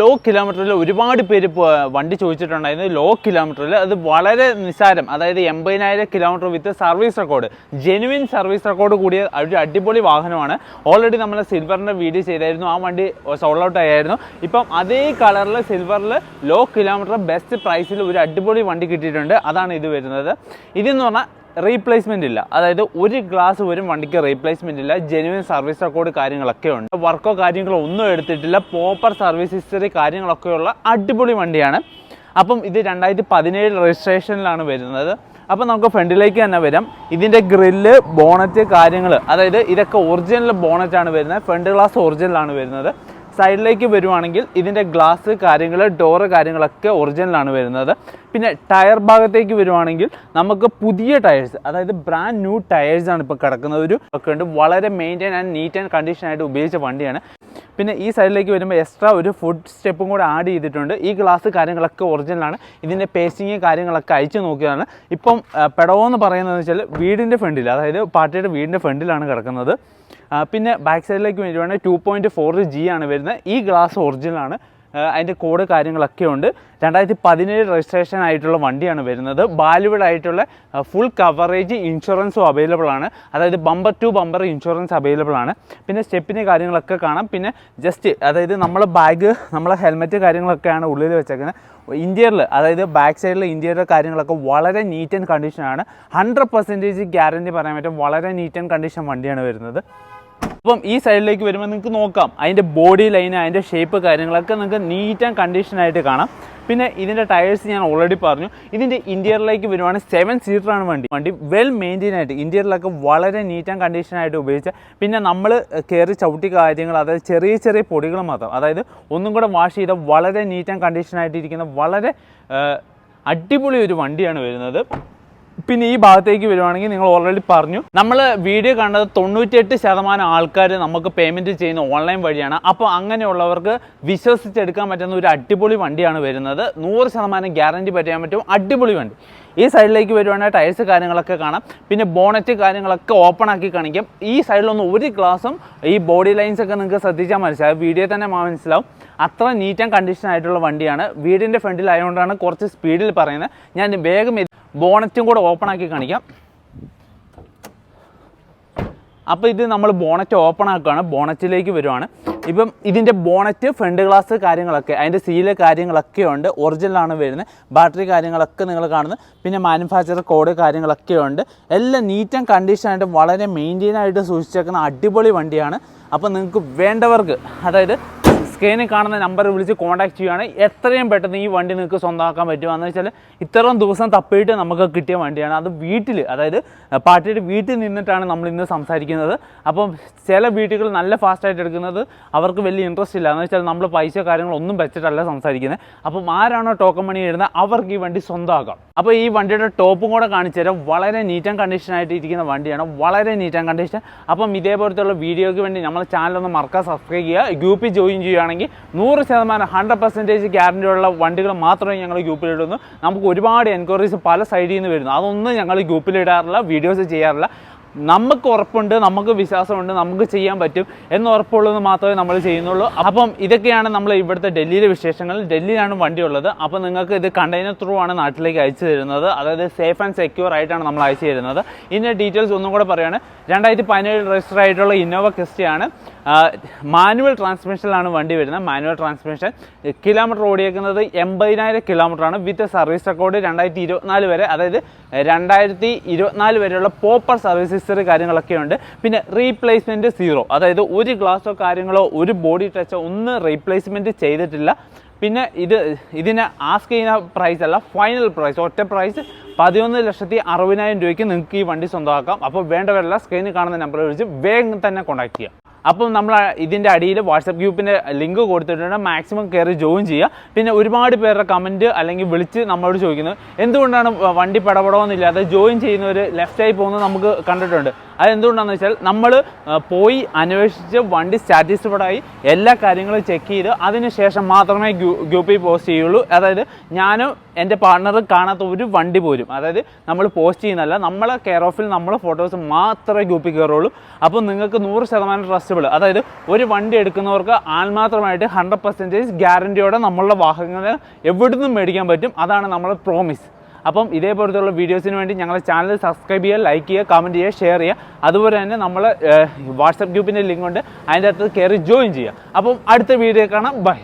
Law കിലോമീറ്ററിൽ ഒരുപാട് പേര് വണ്ടി ചോദിച്ചിട്ടുണ്ടായിരുന്നു. ലോ കിലോമീറ്ററിൽ അത് വളരെ നിസ്സാരം. അതായത് എൺപതിനായിരം kilometre with service record genuine service record കൂടിയ ഒരു അടിപൊളി വാഹനമാണ്. ഓൾറെഡി നമ്മൾ സിൽവറിന്റെ വീഡിയോ ചെയ്തായിരുന്നു. ആ വണ്ടി സോൾഡ് ഔട്ട് ആയിരുന്നു ഇപ്പം അതേ കളറിൽ സിൽവറിൽ ലോ കിലോമീറ്റർ ബെസ്റ്റ് പ്രൈസിൽ ഒരു അടിപൊളി വണ്ടി കിട്ടിയിട്ടുണ്ട്. അതാണ് ഇത് വരുന്നത്. ഇതെന്ന് പറഞ്ഞാൽ റീപ്ലേസ്മെന്റ് ഇല്ല. അതായത് ഒരു ഗ്ലാസ് പോലും വണ്ടിക്ക് റീപ്ലേസ്മെന്റ് ഇല്ല. ജെനുവിൻ സർവീസ് റെക്കോർഡ് കാര്യങ്ങളൊക്കെ ഉണ്ട്. വർക്കോ കാര്യങ്ങളോ ഒന്നും എടുത്തിട്ടില്ല. പ്രോപ്പർ സർവീസ് ഹിസ്റ്ററി കാര്യങ്ങളൊക്കെയുള്ള അടിപൊളി വണ്ടിയാണ്. അപ്പം ഇത് രണ്ടായിരത്തി പതിനേഴ് രജിസ്ട്രേഷനിലാണ് വരുന്നത്. അപ്പം നമുക്ക് ഫ്രണ്ടിലേക്ക് തന്നെ വരാം. ഇതിന്റെ ഗ്രില്ല് ബോണറ്റ് കാര്യങ്ങൾ അതായത് ഇതൊക്കെ ഒറിജിനൽ ബോണറ്റാണ് വരുന്നത്. ഫ്രണ്ട് ഗ്ലാസ് ഒറിജിനലാണ് വരുന്നത്. സൈഡിലേക്ക് വരുവാണെങ്കിൽ ഇതിന്റെ ഗ്ലാസ് കാര്യങ്ങൾ ഡോറ് കാര്യങ്ങളൊക്കെ ഒറിജിനലാണ് വരുന്നത്. പിന്നെ ടയർ ഭാഗത്തേക്ക് വരുവാണെങ്കിൽ നമുക്ക് പുതിയ ടയേഴ്സ് അതായത് ബ്രാൻഡ് ന്യൂ ടയേഴ്സാണ് ഇപ്പോൾ കിടക്കുന്നത്. ഒരു ഒക്കെ ഉണ്ട്. വളരെ maintain and neat and condition ആയിട്ട് ഉപയോഗിച്ച വണ്ടിയാണ്. പിന്നെ ഈ സൈഡിലേക്ക് വരുമ്പോൾ എക്സ്ട്രാ ഒരു ഫുഡ് സ്റ്റെപ്പും കൂടെ ആഡ് ചെയ്തിട്ടുണ്ട്. ഈ ഗ്ലാസ് കാര്യങ്ങളൊക്കെ ഒറിജിനലാണ് ഇതിന്റെ പേസ്റ്റിങ് കാര്യങ്ങളൊക്കെ അയച്ചു നോക്കിയതാണ്. ഇപ്പം പെടവോ എന്ന് പറയുന്നത് വെച്ചാൽ വീടിന്റെ ഫ്രണ്ടിൽ അതായത് പാർട്ടിയുടെ വീടിന്റെ ഫ്രണ്ടിലാണ് കിടക്കുന്നത്. പിന്നെ ബാക്ക് സൈഡിലേക്ക് വരുവാണെങ്കിൽ ടു പോയിന്റ് ഫോർ ജി ആണ് വരുന്നത്. ഈ ഗ്ലാസ് ഒറിജിനലാണ് അതിന്റെ കോഡ് കാര്യങ്ങളൊക്കെ ഉണ്ട്. രണ്ടായിരത്തി പതിനേഴ് രജിസ്ട്രേഷൻ ആയിട്ടുള്ള വണ്ടിയാണ് വരുന്നത്. ബാലുവിഡ് ആയിട്ടുള്ള ഫുൾ കവറേജ് ഇൻഷുറൻസും അവൈലബിൾ ആണ്. അതായത് bumper to bumper insurance available ആണ്. പിന്നെ സ്റ്റെപ്പിന് കാര്യങ്ങളൊക്കെ കാണാം. പിന്നെ ജസ്റ്റ് അതായത് നമ്മളെ ബാഗ് നമ്മളെ ഹെൽമെറ്റ് കാര്യങ്ങളൊക്കെയാണ് ഉള്ളിൽ വെച്ചേക്കുന്നത്. ഇന്ത്യയിൽ അതായത് ബാക്ക് സൈഡിലെ ഇന്ത്യയിലെ കാര്യങ്ങളൊക്കെ വളരെ നീറ്റ് ആൻഡ് കണ്ടീഷനാണ് ഹൺഡ്രഡ് പെർസെന്റേജ് ഗ്യാരണ്ടി പറയാൻ പറ്റും. വളരെ നീറ്റ് ആൻഡ് കണ്ടീഷൻ വണ്ടിയാണ് വരുന്നത്. അപ്പം ഈ സൈഡിലേക്ക് വരുമ്പോൾ നിങ്ങൾക്ക് നോക്കാം. അതിന്റെ ബോഡി ലൈൻ അതിന്റെ ഷേപ്പ് കാര്യങ്ങളൊക്കെ നിങ്ങൾക്ക് നീറ്റ് ആൻഡ് കണ്ടീഷനായിട്ട് കാണാം. പിന്നെ ഇതിന്റെ ടയേഴ്സ് ഞാൻ ഓൾറെഡി പറഞ്ഞു. ഇതിന്റെ ഇന്റീരിയറിലേക്ക് വരുവാണെങ്കിൽ സെവൻ സീറ്ററാണ് വണ്ടി. വണ്ടി വെൽ മെയിന്റെയിൻ ആയിട്ട് ഇന്റീരിയറിലൊക്കെ വളരെ നീറ്റ് ആൻഡ് കണ്ടീഷനായിട്ട് ഉപയോഗിച്ച പിന്നെ നമ്മൾ കയറി ചവിട്ടി കാര്യങ്ങൾ അതായത് ചെറിയ ചെറിയ പൊടികൾ മാത്രം. അതായത് ഒന്നും കൂടെ വാഷ് ചെയ്ത വളരെ നീറ്റ് ആൻഡ് കണ്ടീഷനായിട്ട് ഇരിക്കുന്ന വളരെ അടിപൊളി ഒരു വണ്ടിയാണ് വരുന്നത്. പിന്നെ ഈ ഭാഗത്തേക്ക് വരുവാണെങ്കിൽ നിങ്ങൾ ഓൾറെഡി പറഞ്ഞു. നമ്മൾ വീഡിയോ കണ്ടത് തൊണ്ണൂറ്റിയെട്ട് ശതമാനം ആൾക്കാർ നമുക്ക് പേയ്മെന്റ് ചെയ്യുന്ന ഓൺലൈൻ വഴിയാണ്. അപ്പോൾ അങ്ങനെയുള്ളവർക്ക് വിശ്വസിച്ചെടുക്കാൻ പറ്റുന്ന ഒരു അടിപൊളി വണ്ടിയാണ് വരുന്നത്. നൂറ് ശതമാനം ഗ്യാരണ്ടി പറ്റാൻ പറ്റും. അടിപൊളി വണ്ടി. ഈ സൈഡിലേക്ക് വരുവാണെങ്കിൽ ടയർസ് കാര്യങ്ങളൊക്കെ കാണാം. പിന്നെ ബോണറ്റ് കാര്യങ്ങളൊക്കെ ഓപ്പൺ ആക്കി കാണിക്കാം. ഈ സൈഡിലൊന്നും ഒരു ഗ്ലാസും ഈ ബോഡി ലൈൻസ് ഒക്കെ നിങ്ങൾക്ക് ശ്രദ്ധിച്ചാൽ മനസ്സിലാവും. വീഡിയോ തന്നെ മനസ്സിലാവും. അത്ര നീറ്റ് ആൻഡ് കണ്ടീഷൻ ആയിട്ടുള്ള വണ്ടിയാണ്. വീടിന്റെ ഫ്രണ്ടിലായതുകൊണ്ടാണ് കുറച്ച് സ്പീഡിൽ പറയുന്നത്. ഞാൻ വേഗം ബോണറ്റും കൂടെ ഓപ്പൺ ആക്കി കാണിക്കാം. അപ്പോൾ ഇത് നമ്മൾ ബോണറ്റ് ഓപ്പൺ ആക്കുകയാണ്. ബോണറ്റിലേക്ക് വരുവാണ്. ഇപ്പം ഇതിന്റെ ബോണറ്റ് ഫ്രണ്ട് ഗ്ലാസ് കാര്യങ്ങളൊക്കെ അതിന്റെ സീൽ കാര്യങ്ങളൊക്കെ ഉണ്ട്. ഒറിജിനലാണ് വരുന്നത്. ബാറ്ററി കാര്യങ്ങളൊക്കെ നിങ്ങൾ കാണുന്നത്. പിന്നെ മാനുഫാക്ചർ കോഡ് കാര്യങ്ങളൊക്കെ ഉണ്ട്. എല്ലാം നീറ്റ് ആൻഡ് കണ്ടീഷനായിട്ട് വളരെ മെയിന്റെയിൻ ആയിട്ട് സൂക്ഷിച്ചേക്കുന്ന അടിപൊളി വണ്ടിയാണ്. അപ്പോൾ നിങ്ങൾക്ക് വേണ്ടവർക്ക് അതായത് സ്ക്രീനിൽ കാണുന്ന നമ്പർ വിളിച്ച് കോൺടാക്ട് ചെയ്യുകയാണെങ്കിൽ എത്രയും പെട്ടെന്ന് ഈ വണ്ടി നിങ്ങൾക്ക് സ്വന്തമാക്കാൻ പറ്റുമെന്ന് വെച്ചാൽ ഇത്രയും ദിവസം തപ്പിയിട്ട് നമുക്ക് കിട്ടിയ വണ്ടിയാണ്. അത് വീട്ടിൽ അതായത് പാർട്ടിയുടെ വീട്ടിൽ നിന്നിട്ടാണ് നമ്മൾ ഇന്ന് സംസാരിക്കുന്നത്. അപ്പം ചില വീട്ടുകൾ നല്ല ഫാസ്റ്റായിട്ട് എടുക്കുന്നത് അവർക്ക് വലിയ ഇൻട്രസ്റ്റ് ഇല്ല. എന്ന് വെച്ചാൽ നമ്മൾ പൈസ കാര്യങ്ങളൊന്നും വെച്ചിട്ടല്ല സംസാരിക്കുന്നത്. അപ്പം ആരാണോ ടോക്കൺ മണി ഇടുന്നത് അവർക്ക് ഈ വണ്ടി സ്വന്തമാക്കാം. അപ്പോൾ ഈ വണ്ടിയുടെ ടോപ്പും കൂടെ കാണിച്ചു തരാം. വളരെ നീറ്റ് ആൻഡ് കണ്ടീഷൻ ആയിട്ട് ഇരിക്കുന്ന വണ്ടിയാണ്. വളരെ നീറ്റ് ആൻഡ് കണ്ടീഷൻ അപ്പം ഇതേപോലത്തെയുള്ള വീഡിയോയ്ക്ക് വേണ്ടി നമ്മളെ ചാനലൊന്ന് മറക്കാൻ സബ്സ്ക്രൈബ് ചെയ്യുക. ഗ്രൂപ്പിൽ ജോയിൻ ചെയ്യുകയാണെങ്കിൽ നൂറ് ശതമാനം ഹൺഡ്രഡ് പെർസെന്റേജ് ഗ്യാരണ്ടിയുള്ള വണ്ടികൾ മാത്രമേ ഞങ്ങൾ ഗ്രൂപ്പിൽ ഇടുന്നു. നമുക്ക് ഒരുപാട് എൻക്വയറീസ് പല സൈഡിൽ നിന്ന് വരുന്നു. അതൊന്നും ഞങ്ങൾ ഗ്രൂപ്പിൽ ഇടാറില്ല വീഡിയോസ് ചെയ്യാറില്ല. നമുക്ക് ഉറപ്പുണ്ട് നമുക്ക് വിശ്വാസമുണ്ട് നമുക്ക് ചെയ്യാൻ പറ്റും എന്ന് ഉറപ്പുള്ളത് മാത്രമേ നമ്മൾ ചെയ്യുന്നുള്ളൂ. അപ്പം ഇതൊക്കെയാണ് നമ്മൾ ഇവിടുത്തെ ഡൽഹിയിലെ വിശേഷങ്ങൾ. ഡൽഹിയിലാണ് വണ്ടി ഉള്ളത് അപ്പോൾ നിങ്ങൾക്ക് ഇത് കണ്ടെയ്നർ ത്രൂ ആണ് നാട്ടിലേക്ക് അയച്ചു തരുന്നത്. അതായത് സേഫ് ആൻഡ് സെക്യൂർ ആയിട്ടാണ് നമ്മൾ അയച്ചു തരുന്നത്. ഇതിന്റെ ഡീറ്റെയിൽസ് ഒന്നും കൂടെ പറയുകയാണ്. രണ്ടായിരത്തി പതിനേഴ് രജിസ്റ്റർ ആയിട്ടുള്ള ഇന്നോവ ക്രിസ്റ്റയാണ് മാനുവൽ ട്രാൻസ്മിഷനിലാണ് വണ്ടി വരുന്നത്. മാനുവൽ ട്രാൻസ്മിഷൻ കിലോമീറ്റർ ഓടിയേക്കുന്നത് എൺപതിനായിരം കിലോമീറ്ററാണ് വിത്ത് സർവീസ് റെക്കോർഡ് രണ്ടായിരത്തി ഇരുപത്തിനാല് വരെ അതായത് രണ്ടായിരത്തി ഇരുപത്തിനാല് വരെയുള്ള പോപ്പർ സർവീസ് ഹിസ്റ്ററി കാര്യങ്ങളൊക്കെ ഉണ്ട്. പിന്നെ റീപ്ലേസ്മെന്റ് സീറോ അതായത് ഒരു ഗ്ലാസോ കാര്യങ്ങളോ ഒരു ബോഡി ടച്ചോ ഒന്നും റീപ്ലേസ്മെന്റ് ചെയ്തിട്ടില്ല. പിന്നെ ഇത് ഇതിന് ആസ്ക് ചെയ്യുന്ന പ്രൈസ് അല്ല ഫൈനൽ പ്രൈസ് ഒറ്റ പ്രൈസ് പതിനൊന്ന് ലക്ഷത്തി അറുപതിനായിരം രൂപയ്ക്ക് നിങ്ങൾക്ക് ഈ വണ്ടി സ്വന്തമാക്കാം. അപ്പോൾ വേണ്ടവരെല്ലാം സ്ക്രീനിൽ കാണുന്ന നമ്പറിൽ വിളിച്ച് വേഗം തന്നെ കോൺടാക്ട് ചെയ്യാം. അപ്പം നമ്മൾ ഇതിന്റെ അടിയിൽ വാട്സപ്പ് ഗ്രൂപ്പിന്റെ ലിങ്ക് കൊടുത്തിട്ടുണ്ട്. മാക്സിമം കയറി ജോയിൻ ചെയ്യുക. പിന്നെ ഒരുപാട് പേരുടെ കമന്റ് അല്ലെങ്കിൽ വിളിച്ച് നമ്മളോട് ചോദിക്കുന്നത് എന്തുകൊണ്ടാണ് വണ്ടി പടപടമൊന്നുമില്ലാതെ ജോയിൻ ചെയ്യുന്നവർ ലെഫ്റ്റായി പോകുന്നത് നമുക്ക് കണ്ടിട്ടുണ്ട്. അതെന്തുകൊണ്ടാണെന്ന് വെച്ചാൽ നമ്മൾ പോയി അന്വേഷിച്ച് വണ്ടി സാറ്റിസ്ഫൈഡ് ആയി എല്ലാ കാര്യങ്ങളും ചെക്ക് ചെയ്ത് അതിനുശേഷം മാത്രമേ ഗ്രൂപ്പിൽ പോസ്റ്റ് ചെയ്യുള്ളൂ. അതായത് ഞാനും എന്റെ പാർട്ണർ കാണാത്ത ഒരു വണ്ടി പോലും. അതായത് നമ്മൾ പോസ്റ്റ് ചെയ്യുന്നതല്ല നമ്മളെ കെയർ ഓഫിൽ നമ്മളെ ഫോട്ടോസ് മാത്രമേ ഗ്രൂപ്പിൽ കയറുള്ളൂ അപ്പോൾ നിങ്ങൾക്ക് നൂറ് ശതമാനം ട്രസ്റ്റബിൾ അതായത് ഒരു വണ്ടി എടുക്കുന്നവർക്ക് ആത്മാത്രമായിട്ട് ഹൺഡ്രഡ് പെർസെന്റേജ് ഗ്യാരന്റിയോടെ നമ്മളുടെ വാഹനങ്ങൾ എവിടുന്നും മേടിക്കാൻ പറ്റും. അതാണ് നമ്മളെ പ്രോമിസ് അപ്പം ഇതേപോലത്തുള്ള വീഡിയോസിന് വേണ്ടി ഞങ്ങളുടെ ചാനൽ സബ്സ്ക്രൈബ് ചെയ്യുക ലൈക്ക് ചെയ്യുക കമന്റ് ചെയ്യുക ഷെയർ ചെയ്യുക. അതുപോലെ തന്നെ നമ്മൾ വാട്സപ്പ് ഗ്രൂപ്പിന്റെ ലിങ്ക് ഉണ്ട്. അതിന്റെ അകത്ത് കയറി ജോയിൻ ചെയ്യുക. അപ്പം അടുത്ത വീഡിയോ കാണാം. ബൈ